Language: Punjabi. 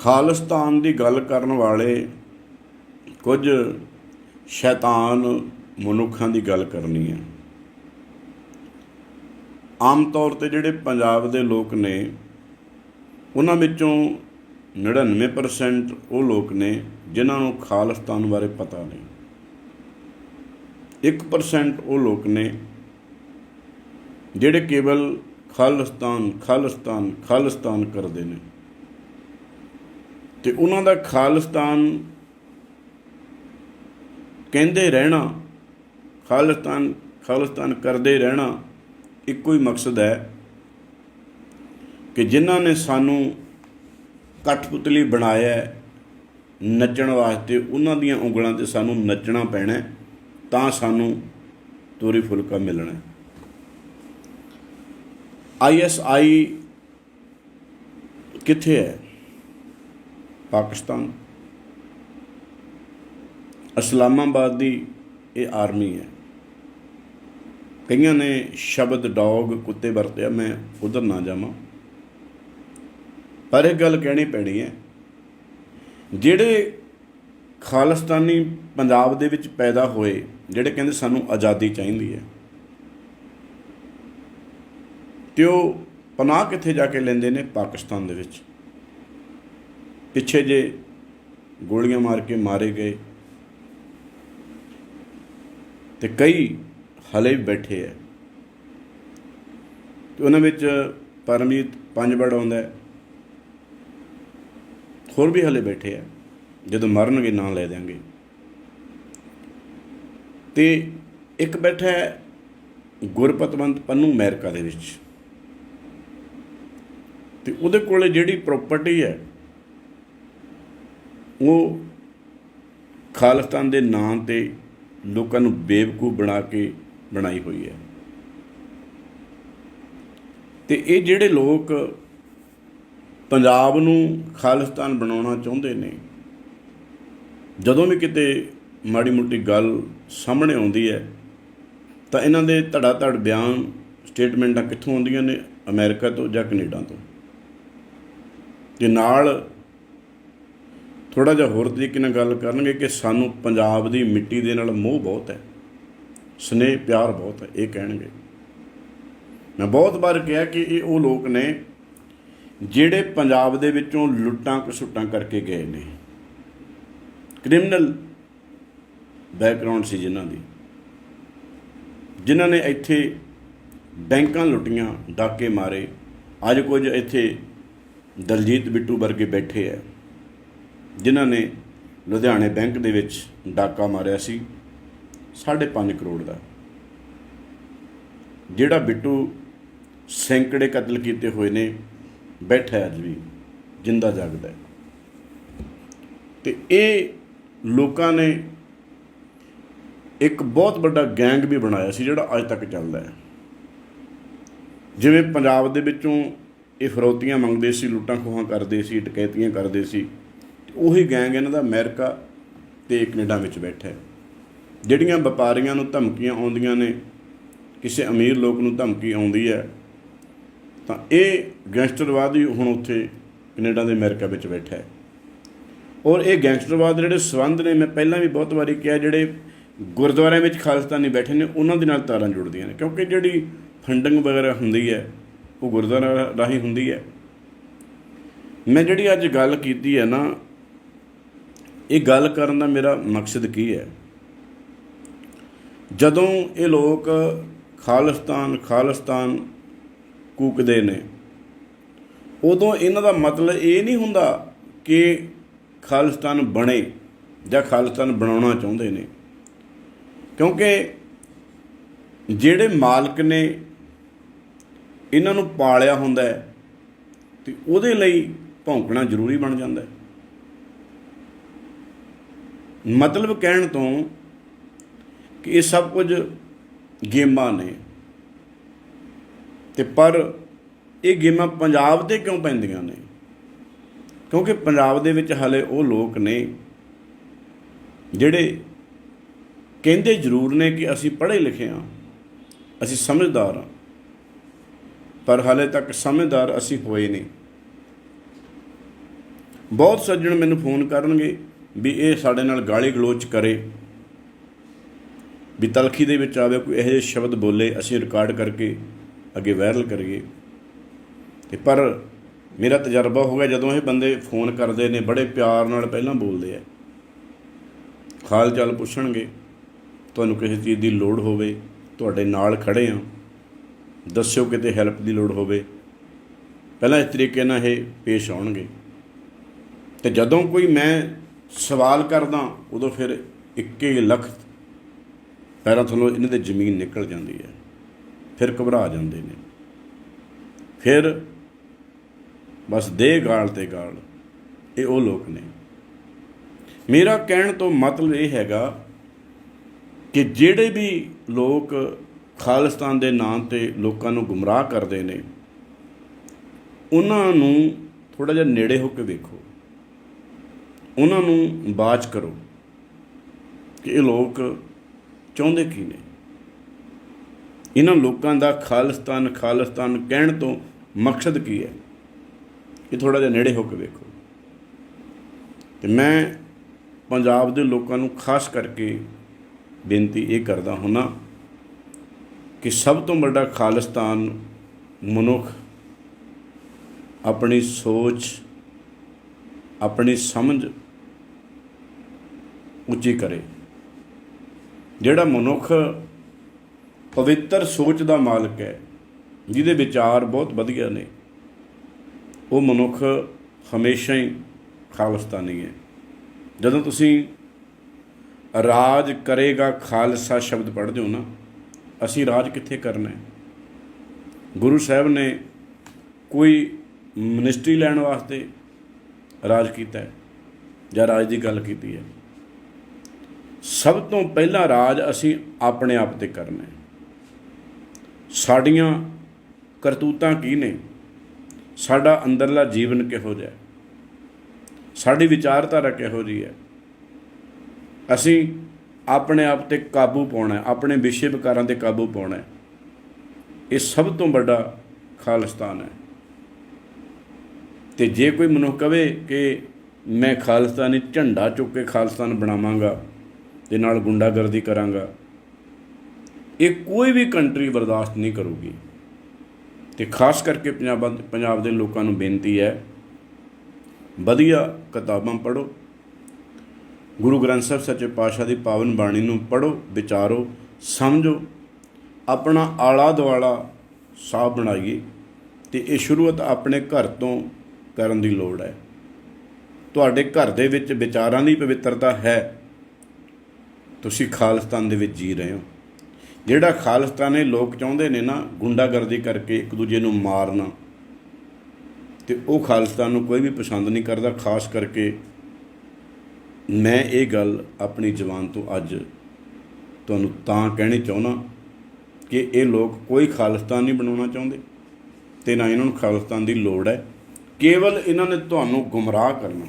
ਖਾਲਿਸਤਾਨ ਦੀ ਗੱਲ ਕਰਨ ਵਾਲੇ ਕੁਝ ਸ਼ੈਤਾਨ ਮਨੁੱਖਾਂ ਦੀ ਗੱਲ ਕਰਨੀ ਹੈ। ਆਮ ਤੌਰ ਤੇ ਜਿਹੜੇ ਪੰਜਾਬ ਦੇ ਲੋਕ ਨੇ, ਉਹਨਾਂ ਵਿੱਚੋਂ 99% ਉਹ ਲੋਕ ਨੇ ਜਿਨ੍ਹਾਂ ਨੂੰ ਖਾਲਿਸਤਾਨ ਬਾਰੇ ਪਤਾ ਨਹੀਂ। 1% ਉਹ ਲੋਕ ਨੇ ਜਿਹੜੇ ਕੇਵਲ ਖਾਲਿਸਤਾਨ ਖਾਲਿਸਤਾਨ ਖਾਲਿਸਤਾਨ ਕਰਦੇ ਨੇ। ਤੇ ਉਹਨਾਂ ਦਾ ਖਾਲਿਸਤਾਨ ਕਹਿੰਦੇ ਰਹਿਣਾ, ਖਾਲਿਸਤਾਨ ਖਾਲਿਸਤਾਨ ਕਰਦੇ ਰਹਿਣਾ ਇੱਕੋ ਹੀ ਮਕਸਦ ਹੈ ਕਿ ਜਿਨ੍ਹਾਂ ਨੇ ਸਾਨੂੰ ਕਠਪੁਤਲੀ ਬਣਾਇਆ ਨੱਚਣ ਵਾਸਤੇ, ਉਹਨਾਂ ਦੀਆਂ ਉਂਗਲਾਂ ਤੇ ਸਾਨੂੰ ਨੱਚਣਾ ਪੈਣਾ ਤਾਂ ਸਾਨੂੰ ਤੋਰੀ ਫੁਲਕਾ ਮਿਲਣਾ ਹੈ। ਆਈਐਸਆਈ ਕਿੱਥੇ ਹੈ ਪਾਕਿਸਤਾਨ। ਇਸਲਾਮਾਬਾਦ ਦੀ ਇਹ ਆਰਮੀ ਹੈ। ਕਈਆਂ ਨੇ ਸ਼ਬਦ ਡੌਗ, ਕੁੱਤੇ ਵਰਤਿਆ, ਮੈਂ ਉਧਰ ਨਾ ਜਾਵਾਂ। ਪਰ ਇਹ ਗੱਲ ਕਹਿਣੀ ਪੈਣੀ ਹੈ, ਜਿਹੜੇ ਖਾਲਿਸਤਾਨੀ ਪੰਜਾਬ ਦੇ ਵਿੱਚ ਪੈਦਾ ਹੋਏ, ਜਿਹੜੇ ਕਹਿੰਦੇ ਸਾਨੂੰ ਆਜ਼ਾਦੀ ਚਾਹੀਦੀ ਹੈ, ਤੇ ਉਹ ਪਨਾਹ ਕਿੱਥੇ ਜਾ ਕੇ ਲੈਂਦੇ ਨੇ ਪਾਕਿਸਤਾਨ ਦੇ ਵਿੱਚ? ਪਿੱਛੇ ਜੇ ਗੋਲੀਆਂ ਮਾਰ ਕੇ ਮਾਰੇ ਗਏ ਤੇ ਕਈ ਹਲੇ ਵੀ ਬੈਠੇ ਆ। ਤੇ ਉਹਨਾਂ ਵਿੱਚ ਪਰਮਜੀਤ ਪੰਜ ਪੰਜਵੜ ਆਉਂਦਾ ਹੋਰ ਵੀ ਹਲੇ ਬੈਠੇ ਆ। ਜਦੋਂ ਮਰਨਗੇ ਨਾਂ ਲੈ ਦਿਆਂਗੇ। ਤੇ ਇੱਕ ਬੈਠਾ ਗੁਰਪਤਵੰਤ ਪੰਨੂ ਅਮਰੀਕਾ ਦੇ ਵਿੱਚ। ਤੇ ਉਹਦੇ ਕੋਲੇ ਜਿਹੜੀ ਪ੍ਰਾਪਰਟੀ ਹੈ ਉਹ ਖਾਲਿਸਤਾਨ ਦੇ ਨਾਂ ਤੇ ਲੋਕਾਂ ਨੂੰ ਬੇਵਕੂਫ ਬਣਾ ਕੇ ਬਣਾਈ ਹੋਈ ਹੈ। ਤੇ ਇਹ ਜਿਹੜੇ ਲੋਕ ਪੰਜਾਬ ਨੂੰ ਖਾਲਿਸਤਾਨ ਬਣਾਉਣਾ ਚਾਹੁੰਦੇ ਨੇ, ਜਦੋਂ ਵੀ ਕਿਤੇ ਮਾੜੀ ਮੋਟੀ ਗੱਲ ਸਾਹਮਣੇ ਆਉਂਦੀ ਹੈ, ਤਾਂ ਇਹਨਾਂ ਦੇ ਧੜਾ ਧੜ ਬਿਆਨ ਸਟੇਟਮੈਂਟਾਂ ਕਿੱਥੋਂ ਆਉਂਦੀਆਂ ਨੇ? ਅਮਰੀਕਾ ਤੋਂ ਜਾਂ ਕੈਨੇਡਾ ਤੋਂ? ਤੇ ਨਾਲ ਥੋੜਾ ਜਿਹਾ ਹੋਰ ਤਰੀਕੇ ਨਾਲ ਗੱਲ ਕਰਨਗੇ ਕਿ ਸਾਨੂੰ ਪੰਜਾਬ ਦੀ ਮਿੱਟੀ ਦੇ ਨਾਲ ਮੋਹ ਬਹੁਤ ਹੈ, ਸਨੇਹ, ਪਿਆਰ ਬਹੁਤ ਹੈ, ਇਹ ਕਹਿਣਗੇ। ਮੈਂ ਬਹੁਤ ਵਾਰ ਕਿਹਾ ਕਿ ਇਹ ਉਹ ਲੋਕ ਨੇ ਜਿਹੜੇ ਪੰਜਾਬ ਦੇ ਵਿੱਚੋਂ ਲੁੱਟਾਂ ਕਸੁੱਟਾਂ ਕਰਕੇ ਗਏ ਨੇ। ਕ੍ਰਿਮੀਨਲ ਬੈਕਗ੍ਰਾਉਂਡ ਸੀ ਜਿਨ੍ਹਾਂ ਦੀ। ਜਿਨ੍ਹਾਂ ਨੇ ਇੱਥੇ ਬੈਂਕਾਂ ਲੁੱਟੀਆਂ, ਡਾਕੇ ਮਾਰੇ। ਅੱਜ ਕੁਝ ਇੱਥੇ ਦਲਜੀਤ ਬਿੱਟੂ ਵਰਗੇ ਬੈਠੇ ਆ। ਜਿਨ੍ਹਾਂ ਨੇ ਲੁਧਿਆਣੇ ਬੈਂਕ ਦੇ ਵਿੱਚ ਡਾਕਾ ਮਾਰਿਆ ਸੀ 5.5 ਕਰੋੜ ਦਾ। ਜਿਹੜਾ ਬਿੱਟੂ ਸੈਂਕੜੇ ਕਤਲ ਕੀਤੇ ਹੋਏ ਨੇ, ਬੈਠਾ ਅੱਜ ਵੀ, ਜਿੰਦਾ ਜਾਗਦਾ ਹੈ। ਤੇ ਇਹ ਲੋਕਾਂ ਨੇ ਇੱਕ ਬਹੁਤ ਵੱਡਾ ਗੈਂਗ ਵੀ ਬਣਾਇਆ ਸੀ, ਜਿਹੜਾ ਅੱਜ ਤੱਕ ਚੱਲਦਾ ਹੈ। ਜਿਵੇਂ ਪੰਜਾਬ ਦੇ ਵਿੱਚੋਂ ਇਹ ਫਰੋਤੀਆਂ ਮੰਗਦੇ ਸੀ, ਲੁੱਟਾਂ ਖੋਹਾਂ ਕਰਦੇ ਸੀ, ਡਕੈਤੀਆਂ ਕਰਦੇ ਸੀ ਉਹੀ ਗੈਂਗ ਇਹਨਾਂ ਦਾ ਅਮਰੀਕਾ ਤੇ ਕੈਨੇਡਾ ਵਿੱਚ ਬੈਠਾ ਹੈ। ਜਿਹੜੀਆਂ ਵਪਾਰੀਆਂ ਨੂੰ ਧਮਕੀਆਂ ਆਉਂਦੀਆਂ ਨੇ, ਕਿਸੇ ਅਮੀਰ ਲੋਕ ਨੂੰ ਧਮਕੀ ਆਉਂਦੀ ਹੈ, ਤਾਂ ਇਹ ਗੈਂਗਸਟਰਵਾਦ ਹੀ ਹੁਣ ਉੱਥੇ ਕੈਨੇਡਾ ਦੇ ਅਮਰੀਕਾ ਵਿੱਚ ਬੈਠਾ ਹੈ। ਔਰ ਇਹ ਗੈਂਗਸਟਰਵਾਦ ਜਿਹੜੇ ਸਬੰਧ ਨੇ, ਮੈਂ ਪਹਿਲਾਂ ਵੀ ਬਹੁਤ ਵਾਰੀ ਕਿਹਾ, ਜਿਹੜੇ ਗੁਰਦੁਆਰਿਆਂ ਵਿੱਚ ਖਾਲਿਸਤਾਨੀ ਬੈਠੇ ਨੇ, ਉਹਨਾਂ ਦੇ ਨਾਲ ਤਾਰਾਂ ਜੁੜਦੀਆਂ ਨੇ। ਕਿਉਂਕਿ ਜਿਹੜੀ ਫੰਡਿੰਗ ਵਗੈਰਾ ਹੁੰਦੀ ਹੈ, ਉਹ ਗੁਰਦੁਆਰਾ ਰਾਹੀਂ ਹੁੰਦੀ ਹੈ। ਮੈਂ ਜਿਹੜੀ ਅੱਜ ਗੱਲ ਕੀਤੀ ਹੈ ਨਾ ਇਹ ਗੱਲ ਕਰਨ ਦਾ ਮੇਰਾ ਮਕਸਦ ਕੀ ਹੈ? ਜਦੋਂ ਇਹ ਲੋਕ ਖਾਲਿਸਤਾਨ ਖਾਲਿਸਤਾਨ ਕੂਕਦੇ ਨੇ, ਉਦੋਂ ਇਹਨਾਂ ਦਾ ਮਤਲਬ ਇਹ ਨਹੀਂ ਹੁੰਦਾ ਕਿ ਖਾਲਿਸਤਾਨ ਬਣੇ ਜਾਂ ਖਾਲਿਸਤਾਨ ਬਣਾਉਣਾ ਚਾਹੁੰਦੇ ਨੇ। ਕਿਉਂਕਿ ਜਿਹੜੇ ਮਾਲਕ ਨੇ ਇਹਨਾਂ ਨੂੰ ਪਾਲਿਆ ਹੁੰਦਾ ਹੈ ਤੇ ਉਹਦੇ ਲਈ ਭੌਂਕਣਾ ਜ਼ਰੂਰੀ ਬਣ ਜਾਂਦਾ ਹੈ। ਮਤਲਬ ਕਹਿਣ ਤੋਂ ਕਿ ਇਹ ਸਭ ਕੁਝ ਗੇਮਾਂ ਨੇ। ਤੇ ਪਰ ਇਹ ਗੇਮਾਂ ਪੰਜਾਬ ਤੇ ਕਿਉਂ ਪੈਂਦੀਆਂ ਨੇ? ਕਿਉਂਕਿ ਪੰਜਾਬ ਦੇ ਵਿੱਚ ਹਲੇ ਉਹ ਲੋਕ ਨੇ ਜਿਹੜੇ ਕਹਿੰਦੇ ਜ਼ਰੂਰ ਨੇ ਕਿ ਅਸੀਂ ਪੜ੍ਹੇ ਲਿਖੇ ਹਾਂ, ਅਸੀਂ ਸਮਝਦਾਰ ਹਾਂ, ਪਰ ਹਾਲੇ ਤੱਕ ਸਮਝਦਾਰ ਅਸੀਂ ਹੋਏ ਨਹੀਂ। ਬਹੁਤ ਸੱਜਣ ਮੈਨੂੰ ਫੋਨ ਕਰਨਗੇ। ਵੀ ਇਹ ਸਾਡੇ ਨਾਲ ਗਾਲੀ ਗਲੋਚ ਕਰੇ, ਵੀ ਤਲਖੀ ਦੇ ਵਿੱਚ ਆਵੇ, ਕੋਈ ਇਹੋ ਜਿਹੇ ਸ਼ਬਦ ਬੋਲੇ, ਅਸੀਂ ਰਿਕਾਰਡ ਕਰਕੇ ਅੱਗੇ ਵਾਇਰਲ ਕਰੀਏ। ਤੇ ਪਰ ਮੇਰਾ ਤਜਰਬਾ ਹੋ ਗਿਆ, ਜਦੋਂ ਇਹ ਬੰਦੇ ਫੋਨ ਕਰਦੇ ਨੇ, ਬੜੇ ਪਿਆਰ ਨਾਲ ਪਹਿਲਾਂ ਬੋਲਦੇ ਆ। ਹਾਲ ਚਾਲ ਪੁੱਛਣਗੇ, ਤੁਹਾਨੂੰ ਕਿਸੇ ਚੀਜ਼ ਦੀ ਲੋੜ ਹੋਵੇ, ਤੁਹਾਡੇ ਨਾਲ ਖੜੇ ਆ, ਦੱਸਿਓ ਕਿਤੇ ਹੈਲਪ ਦੀ ਲੋੜ ਹੋਵੇ। ਪਹਿਲਾਂ ਇਸ ਤਰੀਕੇ ਨਾਲ ਇਹ ਪੇਸ਼ ਆਉਣਗੇ। ਤੇ ਜਦੋਂ ਕੋਈ ਮੈਂ ਸਵਾਲ ਕਰਦਾ, ਉਦੋਂ ਫਿਰ ਇੱਕੇ ਲੱਖ ਪੈਰਾਂ ਥੱਲੋਂ ਇਹਨਾਂ ਦੇ ਜ਼ਮੀਨ ਨਿਕਲ ਜਾਂਦੀ ਹੈ। ਫਿਰ ਘਬਰਾ ਜਾਂਦੇ ਨੇ। ਫਿਰ ਬਸ ਦੇ ਗਾਲ ਤੇ ਗਾਲ ਇਹ ਉਹ ਲੋਕ ਨੇ। ਮੇਰਾ ਕਹਿਣ ਤੋਂ ਮਤਲਬ ਇਹ ਹੈਗਾ ਕਿ ਜਿਹੜੇ ਵੀ ਲੋਕ ਖਾਲਿਸਤਾਨ ਦੇ ਨਾਂ ਤੇ ਲੋਕਾਂ ਨੂੰ ਗੁੰਮਰਾਹ ਕਰਦੇ ਨੇ, ਉਹਨਾਂ ਨੂੰ ਥੋੜਾ ਜਿਹਾ ਨੇੜੇ ਹੋ ਕੇ ਵੇਖੋ। ਉਹਨਾਂ ਨੂੰ ਬਾਚ ਕਰੋ ਕਿ ਇਹ ਲੋਕ ਚਾਹੁੰਦੇ ਕੀ ਨੇ? ਇਹਨਾਂ ਲੋਕਾਂ ਦਾ ਖਾਲਿਸਤਾਨ ਖਾਲਿਸਤਾਨ ਕਹਿਣ ਤੋਂ ਮਕਸਦ ਕੀ ਹੈ? ਇਹ ਥੋੜਾ ਜਿਹਾ ਨੇੜੇ ਹੋ ਕੇ ਵੇਖੋ। ਤੇ ਮੈਂ ਪੰਜਾਬ ਦੇ ਲੋਕਾਂ ਨੂੰ ਖਾਸ ਕਰਕੇ ਬੇਨਤੀ ਇਹ ਕਰਦਾ ਹੁਣਾ ਕਿ ਸਭ ਤੋਂ ਵੱਡਾ ਖਾਲਿਸਤਾਨ ਮਨੁੱਖ ਆਪਣੀ ਸੋਚ, ਆਪਣੀ ਸਮਝ ਉੱਚੀ ਕਰੇ। ਜਿਹੜਾ ਮਨੁੱਖ ਪਵਿੱਤਰ ਸੋਚ ਦਾ ਮਾਲਕ ਹੈ, ਜਿਹਦੇ ਵਿਚਾਰ ਬਹੁਤ ਵਧੀਆ ਨੇ, ਉਹ ਮਨੁੱਖ ਹਮੇਸ਼ਾ ਹੀ ਖਾਲਸਤਾਨੀ ਹੈ। ਜਦੋਂ ਤੁਸੀਂ ਰਾਜ ਕਰੇਗਾ ਖਾਲਸਾ ਸ਼ਬਦ ਪੜ੍ਹਦੇ ਹੋ ਨਾ, ਅਸੀਂ ਰਾਜ ਕਿੱਥੇ ਕਰਨਾ ਹੈ? ਗੁਰੂ ਸਾਹਿਬ ਨੇ ਕੋਈ ਮਿਨਿਸਟਰੀ ਲੈਣ ਵਾਸਤੇ ਰਾਜ ਕੀਤਾ ਹੈ ਜਾਂ ਰਾਜ ਦੀ ਗੱਲ ਕੀਤੀ ਹੈ? ਸਭ ਤੋਂ ਪਹਿਲਾ ਰਾਜ ਅਸੀਂ ਆਪਣੇ ਆਪ ਤੇ ਕਰਨਾ ਹੈ। ਸਾਡੀਆਂ ਕਰਤੂਤਾਂ ਕੀ ਨੇ? ਸਾਡਾ ਅੰਦਰਲਾ ਜੀਵਨ ਕਿਹੋ ਜਿਹਾ ਸਾਡੀ ਵਿਚਾਰਧਾਰਾ ਕਿਹੋ ਜਿਹੀ ਹੈ? ਅਸੀਂ ਆਪਣੇ ਆਪ ਤੇ ਕਾਬੂ ਪਾਉਣਾ ਆਪਣੇ ਵਿਸ਼ੇ ਵਿਕਾਰਾਂ ਤੇ ਕਾਬੂ ਪਾਉਣਾ ਇਹ ਸਭ ਤੋਂ ਵੱਡਾ ਖਾਲਿਸਤਾਨ ਹੈ। ਤੇ ਜੇ ਕੋਈ ਮਨੁੱਖ ਕਵੇ ਕਿ ਮੈਂ ਖਾਲਿਸਤਾਨੀ ਝੰਡਾ ਚੁੱਕ ਕੇ ਖਾਲਿਸਤਾਨ ਬਣਾਵਾਂਗਾ ਦੇ ਨਾਲ ਗੁੰਡਾਗਰਦੀ ਕਰਾਂਗਾ। ਇਹ ਕੋਈ ਵੀ ਕੰਟਰੀ ਬਰਦਾਸ਼ਤ ਨਹੀਂ ਕਰੂਗੀ। ਤੇ ਖਾਸ ਕਰਕੇ ਪੰਜਾਬ ਪੰਜਾਬ ਦੇ ਲੋਕਾਂ ਨੂੰ ਬੇਨਤੀ ਹੈ, ਵਧੀਆ ਕਿਤਾਬਾਂ ਪੜ੍ਹੋ। ਗੁਰੂ ਗ੍ਰੰਥ ਸਾਹਿਬ ਸੱਚੇ ਪਾਤਸ਼ਾਹ ਦੀ ਪਾਵਨ ਬਾਣੀ ਨੂੰ ਪੜ੍ਹੋ, ਵਿਚਾਰੋ, ਸਮਝੋ, ਆਪਣਾ ਆਲਾ ਦੁਆਲਾ ਸਾਫ਼ ਬਣਾਈਏ ਤੇ ਇਹ ਸ਼ੁਰੂਆਤ ਆਪਣੇ ਘਰ ਤੋਂ ਕਰਨ ਦੀ ਲੋੜ ਹੈ। ਤੁਹਾਡੇ ਘਰ ਦੇ ਵਿੱਚ ਵਿਚਾਰਾਂ ਦੀ ਪਵਿੱਤਰਤਾ ਹੈ। ਤੁਸੀਂ ਖਾਲਿਸਤਾਨ ਦੇ ਵਿੱਚ ਜੀ ਰਹੇ ਹੋ। ਜਿਹੜਾ ਖਾਲਿਸਤਾਨੇ ਲੋਕ ਚਾਹੁੰਦੇ ਨੇ ਨਾ, ਗੁੰਡਾਗਰਦੀ ਕਰਕੇ ਇੱਕ ਦੂਜੇ ਨੂੰ ਮਾਰਨਾ, ਤੇ ਉਹ ਖਾਲਿਸਤਾਨ ਨੂੰ ਕੋਈ ਵੀ ਪਸੰਦ ਨਹੀਂ ਕਰਦਾ, ਖਾਸ ਕਰਕੇ ਮੈਂ ਇਹ ਗੱਲ ਆਪਣੀ ਜ਼ੁਬਾਨ ਤੋਂ ਅੱਜ ਤੁਹਾਨੂੰ ਤਾਂ ਕਹਿਣੀ ਚਾਹੁੰਦਾ ਕਿ ਇਹ ਲੋਕ ਕੋਈ ਖਾਲਿਸਤਾਨ ਨਹੀਂ ਬਣਾਉਣਾ ਚਾਹੁੰਦੇ, ਤੇ ਨਾ ਇਹਨਾਂ ਨੂੰ ਖਾਲਿਸਤਾਨ ਦੀ ਲੋੜ ਹੈ। ਕੇਵਲ ਇਹਨਾਂ ਨੇ ਤੁਹਾਨੂੰ ਗੁੰਮਰਾਹ ਕਰਨਾ।